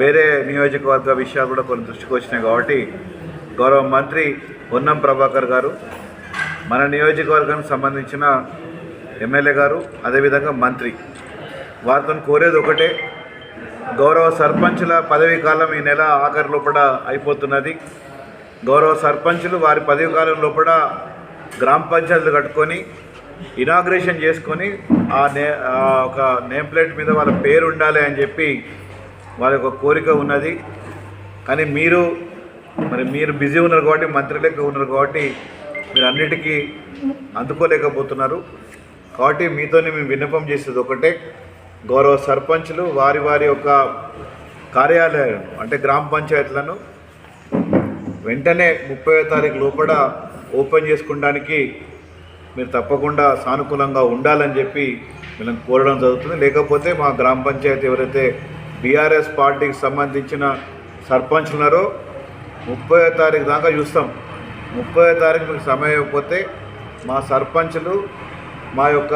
వేరే నియోజకవర్గ విషయాలు కూడా కొన్ని దృష్టికి వచ్చినాయి కాబట్టి గౌరవ మంత్రి పొన్నం ప్రభాకర్ గారు మన నియోజకవర్గానికి సంబంధించిన ఎమ్మెల్యే గారు అదేవిధంగా మంత్రి. వారితో కోరేది ఒకటే గౌరవ సర్పంచుల పదవీ కాలం ఈ నెల ఆఖరి లోపల అయిపోతున్నది. గౌరవ సర్పంచులు వారి పదవీ కాలం లోపల గ్రామ పంచాయతీలు కట్టుకొని ఇనాగ్రేషన్ చేసుకొని ఆ నే ఒక నేమ్ ప్లేట్ మీద వాళ్ళ పేరు ఉండాలి అని చెప్పి వాళ్ళ యొక్క కోరిక ఉన్నది. కానీ మీరు మరి మీరు బిజీ ఉన్నారు కాబట్టి మంత్రి లెక్క ఉన్నారు కాబట్టి మీరు అన్నిటికీ అందుకోలేకపోతున్నారు. కాబట్టి మీతోనే మేము విన్నపం చేసేది ఒకటే. గౌరవ సర్పంచ్లు వారి వారి యొక్క కార్యాలయం అంటే గ్రామ పంచాయతీలను వెంటనే ముప్పై తారీఖు లోపల ఓపెన్ చేసుకోవడానికి మీరు తప్పకుండా సానుకూలంగా ఉండాలని చెప్పి మిమ్మల్ని కోరడం జరుగుతుంది. లేకపోతే మా గ్రామ పంచాయతీ ఎవరైతే బీఆర్ఎస్ పార్టీకి సంబంధించిన సర్పంచ్లు ఉన్నారో ముప్పై తారీఖు దాకా చూస్తాం. ముప్పై తారీఖు మీకు సమయం ఇవ్వకపోతే మా సర్పంచ్లు మా యొక్క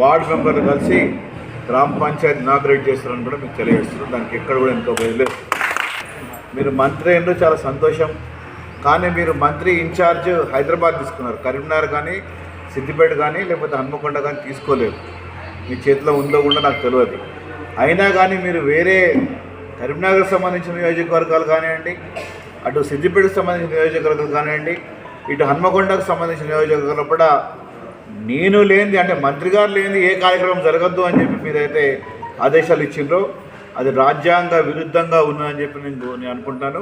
వార్డు మెంబర్లు కలిసి గ్రామ పంచాయతీ ఇనాగ్రేట్ చేస్తారని కూడా మీకు తెలియజేస్తున్నారు. దానికి ఎక్కడ కూడా ఎంతో బయలుదేరు మీరు మంత్రి అయినరు చాలా సంతోషం. కానీ మీరు మంత్రి ఇన్ఛార్జ్ హైదరాబాద్ తీసుకున్నారు. కరీంనగర్ కానీ సిద్దిపేట కానీ లేకపోతే హన్మకొండ కానీ తీసుకోలేదు. మీ చేతిలో ఉందో కూడా నాకు తెలియదు. అయినా కానీ మీరు వేరే కరీంనగర్కి సంబంధించిన నియోజకవర్గాలు కానివ్వండి అటు సిద్దిపేటకు సంబంధించిన నియోజకవర్గాలు కానివ్వండి ఇటు హన్మకొండకు సంబంధించిన నియోజకవర్గాలు కూడా నేను లేనిది అంటే మంత్రి గారు లేనిది ఏ కార్యక్రమం జరగద్దు అని చెప్పి మీరైతే ఆదేశాలు ఇచ్చిండ్రో అది రాజ్యాంగ విరుద్ధంగా ఉన్నదని చెప్పి నేను నేను అనుకుంటున్నాను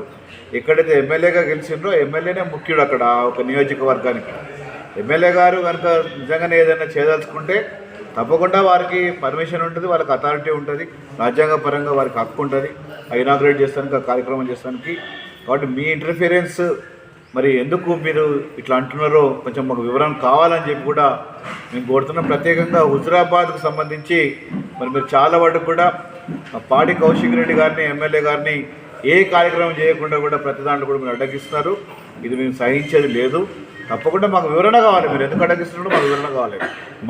ఎక్కడైతే ఎమ్మెల్యేగా గెలిచిండ్రో ఎమ్మెల్యేనే ముఖ్యుడు అక్కడ ఒక నియోజకవర్గానికి. ఎమ్మెల్యే గారు కనుక నిజంగానే ఏదైనా చేయదలుచుకుంటే తప్పకుండా వారికి పర్మిషన్ ఉంటుంది వాళ్ళకి అథారిటీ ఉంటుంది రాజ్యాంగ పరంగా వారికి హక్కు ఉంటుంది. ఇనాగ్రేట్ చేస్తానికి ఆ కార్యక్రమం చేస్తానికి. కాబట్టి మీ ఇంటర్ఫీరెన్స్ మరి ఎందుకు మీరు ఇట్లా అంటున్నారో కొంచెం మాకు వివరణ కావాలని చెప్పి కూడా మేము కోరుతున్నాం. ప్రత్యేకంగా హుజరాబాద్కు సంబంధించి మరి మీరు చాలా వరకు కూడా పాడి కౌశిక్ రెడ్డి గారిని ఎమ్మెల్యే గారిని ఏ కార్యక్రమం చేయకుండా కూడా ప్రతి దాంట్లో కూడా మీరు అడ్డగిస్తున్నారు. ఇది మేము సహించేది లేదు. తప్పకుండా మాకు వివరణ కావాలి మీరు. ఎందుకు అడ్డగిస్తున్నారో మాకు వివరణ కావాలి.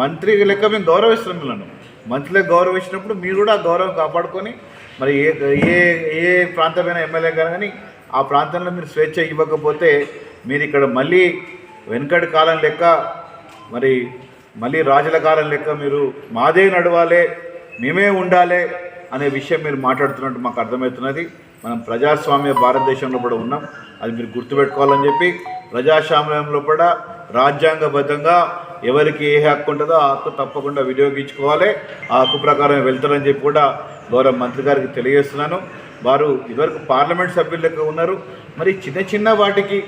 మంత్రి లెక్క మేము గౌరవిస్తున్నాం మిమ్మల్ని. మంత్రులకు గౌరవించినప్పుడు మీరు కూడా ఆ గౌరవం కాపాడుకొని మరి ఏ ఏ ఏ ప్రాంతమైన ఎమ్మెల్యే కానీ ఆ ప్రాంతంలో మీరు స్వేచ్ఛ ఇవ్వకపోతే మీరు ఇక్కడ మళ్ళీ వెనుకటి కాలం లెక్క మరి మళ్ళీ రాజుల కాలం లెక్క మీరు మాదే నడవాలే మేమే ఉండాలి అనే విషయం మీరు మాట్లాడుతున్నట్టు మాకు అర్థమవుతున్నది. మనం ప్రజాస్వామ్య భారతదేశంలో కూడా ఉన్నాం. అది మీరు గుర్తుపెట్టుకోవాలని చెప్పి ప్రజాస్వామ్యంలో కూడా రాజ్యాంగబద్ధంగా ఎవరికి ఏ హక్కు ఉంటుందో ఆ హక్కు తప్పకుండా వినియోగించుకోవాలి. ఆ హక్కు ప్రకారం వెళ్తారని చెప్పి కూడా గౌరవ మంత్రి గారికి తెలియజేస్తున్నాను. వారు ఇదివరకు పార్లమెంట్ సభ్యులకు ఉన్నారు. మరి చిన్న చిన్న వాటికి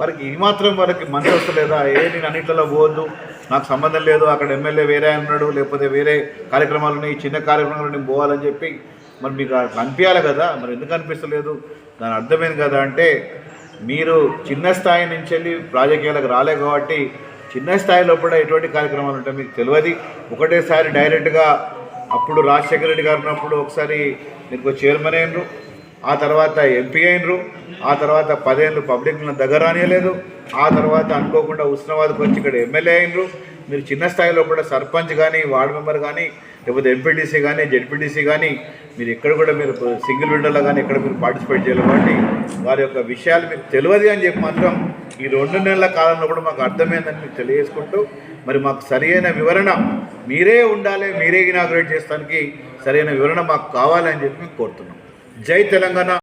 వారికి ఏమాత్రం మాత్రం వారికి మనసు వస్తలేదా? ఏ నేను అన్నింటిలో పోవద్దు. నాకు సంబంధం లేదు. అక్కడ ఎమ్మెల్యే వేరే అన్నాడు లేకపోతే వేరే కార్యక్రమాలు ఉన్నాయి. చిన్న కార్యక్రమాలు నేను పోవాలని చెప్పి మరి మీకు అనిపించాలి కదా? మరి ఎందుకు అనిపిస్తలేదు? దాని అర్థమైంది కదా అంటే మీరు చిన్న స్థాయి నుంచి వెళ్ళి రాజకీయాలకు రాలే కాబట్టి చిన్న స్థాయిలో కూడా ఎటువంటి కార్యక్రమాలు ఉంటాయి మీకు తెలియదు. ఒకటేసారి డైరెక్ట్గా అప్పుడు రాజశేఖర రెడ్డి గారు ఉన్నప్పుడు ఒకసారి మీకు చైర్మన్ అయినరు ఆ తర్వాత ఎంపీ అయినరు ఆ తర్వాత పదేళ్ళు పబ్లిక్లను దగ్గర రానియలేదు ఆ తర్వాత అనుకోకుండా ఉస్నాబాద్కి వచ్చి ఇక్కడ ఎమ్మెల్యే అయినరు. మీరు చిన్న స్థాయిలో కూడా సర్పంచ్ కానీ వార్డు మెంబర్ కానీ లేకపోతే ఎంపీటీసీ కానీ జెడ్పీటీసీ కానీ మీరు ఎక్కడ కూడా మీరు సింగిల్ విండోలో కానీ ఎక్కడ మీరు పార్టిసిపేట్ చేయాలి కాబట్టి వారి యొక్క విషయాలు మీకు తెలియదు అని చెప్పి మాత్రం ఈ రెండు నెలల కాలంలో కూడా మాకు అర్థమైందని మీకు తెలియజేసుకుంటూ మరి మాకు సరైన వివరణ మీరే ఉండాలి మీరే ఇనాగ్రేట్ చేస్తానికి సరైన వివరణ మాకు కావాలని చెప్పి మేము కోరుతున్నాం. జై తెలంగాణ.